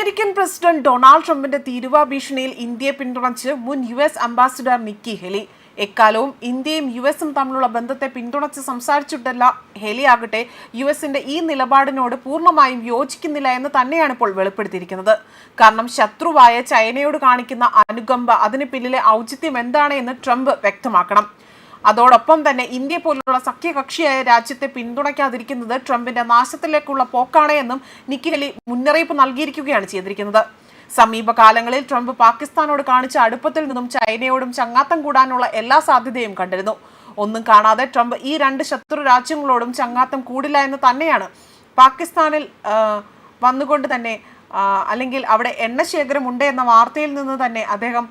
American president Donald ട്രംപിന്റെ തീരുവ ഭീഷണിയിൽ ഇന്ത്യയെ പിന്തുണച്ച് മുൻ U S ambassador Nikki Haley. എക്കാലവും ഇന്ത്യയും യു എസും തമ്മിലുള്ള ബന്ധത്തെ പിന്തുണച്ച് സംസാരിച്ചിട്ടല്ല ഹെലി ആകട്ടെ യു എസിന്റെ ഈ നിലപാടിനോട് പൂർണമായും യോജിക്കുന്നില്ല എന്ന് തന്നെയാണ് ഇപ്പോൾ വെളിപ്പെടുത്തിയിരിക്കുന്നത്. കാരണം ശത്രുവായ ചൈനയോട് കാണിക്കുന്ന അനുകമ്പ അതിന് പിന്നിലെ ഔചിത്യം എന്താണ് എന്ന് ട്രംപ് വ്യക്തമാക്കണം. അതോടൊപ്പം തന്നെ ഇന്ത്യ പോലുള്ള സഖ്യകക്ഷിയായ രാജ്യത്തെ പിന്തുണയ്ക്കാതിരിക്കുന്നത് ട്രംപിന്റെ നാശത്തിലേക്കുള്ള പോക്കാണ് എന്നും നിക്കി ഹെലി മുന്നറിയിപ്പ് നൽകിയിരിക്കുകയാണ് ചെയ്തിരിക്കുന്നത്. സമീപകാലങ്ങളിൽ ട്രംപ് പാകിസ്ഥാനോട് കാണിച്ച അടുപ്പത്തിൽ നിന്നും ചൈനയോടും ചങ്ങാത്തം കൂടാനുള്ള എല്ലാ സാധ്യതയും കണ്ടിരുന്നു. ഒന്നും കാണാതെ ട്രംപ് ഈ രണ്ട് ശത്രു രാജ്യങ്ങളോടും ചങ്ങാത്തം കൂടില്ല എന്ന് തന്നെയാണ് പാകിസ്ഥാനിൽ വന്നുകൊണ്ട് തന്നെ അല്ലെങ്കിൽ അവിടെ എണ്ണശേഖരം ഉണ്ട് എന്ന വാർത്തയിൽ നിന്ന് തന്നെ അദ്ദേഹം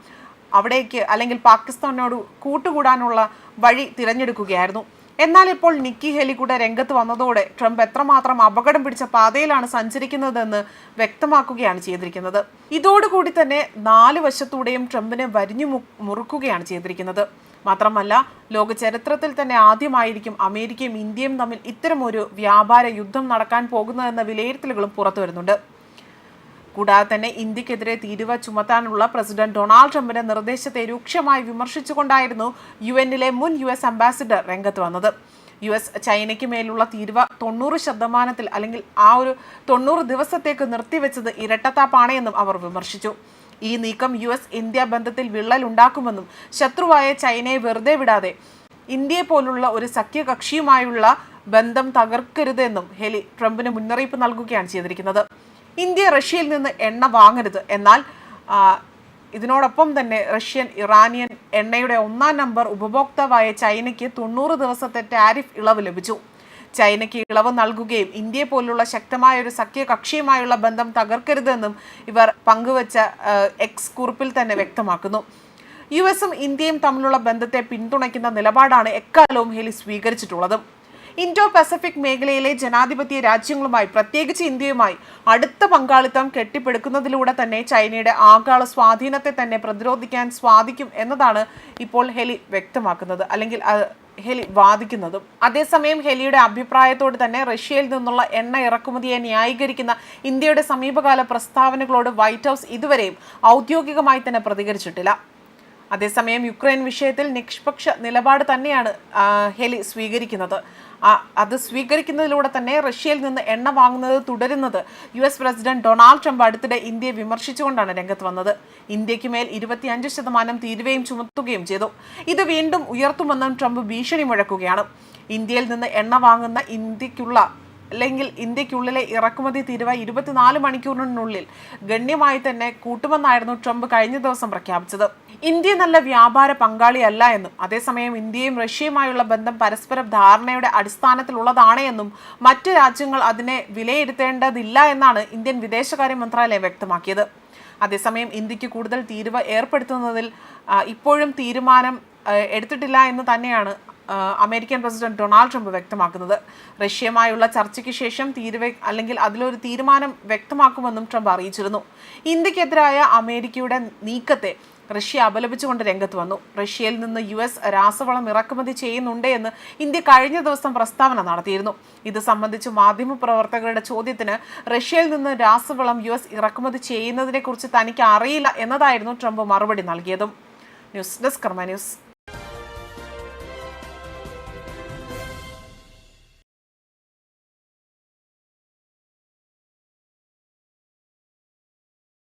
അവിടേക്ക് അല്ലെങ്കിൽ പാകിസ്ഥാനോട് കൂട്ടുകൂടാനുള്ള വഴി തിരഞ്ഞെടുക്കുകയായിരുന്നു. എന്നാൽ ഇപ്പോൾ നിക്കി ഹെലി കൂടെ രംഗത്ത് വന്നതോടെ ട്രംപ് എത്രമാത്രം അപകടം പിടിച്ച പാതയിലാണ് സഞ്ചരിക്കുന്നതെന്ന് വ്യക്തമാക്കുകയാണ് ചെയ്തിരിക്കുന്നത്. ഇതോടുകൂടി തന്നെ നാല് വശത്തൂടെയും ട്രംപിനെ വരിഞ്ഞു മുറുക്കുകയാണ് ചെയ്തിരിക്കുന്നത്. മാത്രമല്ല ലോക ചരിത്രത്തിൽ തന്നെ ആദ്യമായിരിക്കും അമേരിക്കയും ഇന്ത്യയും തമ്മിൽ ഇത്തരമൊരു വ്യാപാര യുദ്ധം നടക്കാൻ പോകുന്നതെന്ന വിലയിരുത്തലുകളും പുറത്തു വരുന്നുണ്ട് കൂടാതെ തന്നെ ഇന്ത്യക്കെതിരെ തീരുവ ചുമത്താനുള്ള പ്രസിഡന്റ് ഡൊണാൾഡ് ട്രംപിന്റെ നിർദ്ദേശത്തെ രൂക്ഷമായി വിമർശിച്ചുകൊണ്ടായിരുന്നു യു എന്നിലെ മുൻ യു എസ് അംബാസിഡർ രംഗത്ത് വന്നത്. യു എസ് ചൈനയ്ക്ക് മേലുള്ള തീരുവ തൊണ്ണൂറ് ശതമാനത്തിൽ അല്ലെങ്കിൽ ആ ഒരു തൊണ്ണൂറ് ദിവസത്തേക്ക് നിർത്തിവെച്ചത് ഇരട്ടത്താപ്പാണ് എന്നും അവർ വിമർശിച്ചു. ഈ നീക്കം യു എസ് ഇന്ത്യ ബന്ധത്തിൽ വിള്ളൽ ഉണ്ടാക്കുമെന്നും ശത്രുവായ ചൈനയെ വെറുതെ വിടാതെ ഇന്ത്യയെ പോലുള്ള ഒരു സഖ്യകക്ഷിയുമായുള്ള ബന്ധം തകർക്കരുതെന്നും ഹെലി ട്രംപിന് മുന്നറിയിപ്പ് നൽകുകയാണ് ചെയ്തിരിക്കുന്നത്. ഇന്ത്യ റഷ്യയിൽ നിന്ന് എണ്ണ വാങ്ങരുത്. എന്നാൽ ഇതിനോടൊപ്പം തന്നെ റഷ്യൻ ഇറാനിയൻ എണ്ണയുടെ ഒന്നാം നമ്പർ ഉപഭോക്താവായ ചൈനയ്ക്ക് തൊണ്ണൂറ് ദിവസത്തെ ടാരിഫ് ഇളവ് ലഭിച്ചു. ചൈനയ്ക്ക് ഇളവ് നൽകുകയും ഇന്ത്യയെ പോലുള്ള ശക്തമായ ഒരു സഖ്യകക്ഷിയുമായുള്ള ബന്ധം തകർക്കരുതെന്നും ഇവർ പങ്കുവച്ച എക്സ് കുറിപ്പിൽ തന്നെ വ്യക്തമാക്കുന്നു. യു എസും ഇന്ത്യയും തമ്മിലുള്ള ബന്ധത്തെ പിന്തുണയ്ക്കുന്ന നിലപാടാണ് എക്കാലവും ഹെലി സ്വീകരിച്ചിട്ടുള്ളത്. ഇൻഡോ പസഫിക് മേഖലയിലെ ജനാധിപത്യ രാജ്യങ്ങളുമായി പ്രത്യേകിച്ച് ഇന്ത്യയുമായി അടുത്ത പങ്കാളിത്തം കെട്ടിപ്പടുക്കുന്നതിലൂടെ തന്നെ ചൈനയുടെ ആഗോള സ്വാധീനത്തെ തന്നെ പ്രതിരോധിക്കാൻ സാധിക്കും എന്നതാണ് ഇപ്പോൾ ഹെലി വ്യക്തമാക്കുന്നത് അല്ലെങ്കിൽ ഹെലി വാദിക്കുന്നതും. അതേസമയം ഹെലിയുടെ അഭിപ്രായത്തോട് തന്നെ റഷ്യയിൽ നിന്നുള്ള എണ്ണ ഇറക്കുമതിയെ ന്യായീകരിക്കുന്ന ഇന്ത്യയുടെ സമീപകാല പ്രസ്താവനകളോട് വൈറ്റ് ഹൗസ് ഇതുവരെയും ഔദ്യോഗികമായി തന്നെ പ്രതികരിച്ചിട്ടില്ല. അതേസമയം യുക്രൈൻ വിഷയത്തിൽ നിഷ്പക്ഷ നിലപാട് തന്നെയാണ് ഹെലി സ്വീകരിക്കുന്നത്. അത് സ്വീകരിക്കുന്നതിലൂടെ തന്നെ റഷ്യയിൽ നിന്ന് എണ്ണ വാങ്ങുന്നത് തുടരുന്നത് U S president Donald Trump അടുത്തിടെ ഇന്ത്യയെ വിമർശിച്ചുകൊണ്ടാണ് രംഗത്ത് വന്നത്. ഇന്ത്യയ്ക്ക് മേൽ ഇരുപത്തിയഞ്ച് ശതമാനം തീരുവയും ചുമത്തുകയും ചെയ്തു. ഇത് വീണ്ടും ഉയർത്തുമെന്നും ട്രംപ് ഭീഷണി മുഴക്കുകയാണ്. ഇന്ത്യയിൽ നിന്ന് എണ്ണ വാങ്ങുന്ന ഇന്ത്യക്കുള്ള അല്ലെങ്കിൽ ഇന്ത്യക്കുള്ളിലെ ഇറക്കുമതി തീരുവ ഇരുപത്തിനാല് മണിക്കൂറിനുള്ളിൽ ഗണ്യമായി തന്നെ കൂട്ടുമെന്നായിരുന്നു ട്രംപ് കഴിഞ്ഞ ദിവസം പ്രഖ്യാപിച്ചത്. ഇന്ത്യ നല്ല വ്യാപാര പങ്കാളിയല്ല എന്നും അതേസമയം ഇന്ത്യയും റഷ്യയുമായുള്ള ബന്ധം പരസ്പര ധാരണയുടെ അടിസ്ഥാനത്തിലുള്ളതാണ് എന്നും മറ്റ് രാജ്യങ്ങൾ അതിനെ വിലയിരുത്തേണ്ടതില്ല എന്നാണ് ഇന്ത്യൻ വിദേശകാര്യ മന്ത്രാലയം വ്യക്തമാക്കിയത്. അതേസമയം ഇന്ത്യയ്ക്ക് കൂടുതൽ തീരുവ ഏർപ്പെടുത്തുന്നതിൽ ഇപ്പോഴും തീരുമാനം എടുത്തിട്ടില്ല എന്ന് തന്നെയാണ് അമേരിക്കൻ പ്രസിഡന്റ് ഡൊണാൾഡ് ട്രംപ് വ്യക്തമാക്കുന്നത്. റഷ്യയുമായുള്ള ചർച്ചയ്ക്ക് ശേഷം തീരുവ അല്ലെങ്കിൽ അതിലൊരു തീരുമാനം വ്യക്തമാക്കുമെന്നും ട്രംപ് അറിയിച്ചിരുന്നു. ഇന്ത്യക്കെതിരായ അമേരിക്കയുടെ നീക്കത്തെ റഷ്യ അപലപിച്ചുകൊണ്ട് രംഗത്ത് വന്നു. റഷ്യയിൽ നിന്ന് യു എസ് രാസവളം ഇറക്കുമതി ചെയ്യുന്നുണ്ട് എന്ന് ഇന്ത്യ കഴിഞ്ഞ ദിവസം പ്രസ്താവന നടത്തിയിരുന്നു. ഇത് സംബന്ധിച്ച് മാധ്യമപ്രവർത്തകരുടെ ചോദ്യത്തിന് റഷ്യയിൽ നിന്ന് രാസവളം യു എസ് ഇറക്കുമതി ചെയ്യുന്നതിനെക്കുറിച്ച് തനിക്ക് അറിയില്ല എന്നതായിരുന്നു ട്രംപ് മറുപടി നൽകിയതും. News desk Karma news.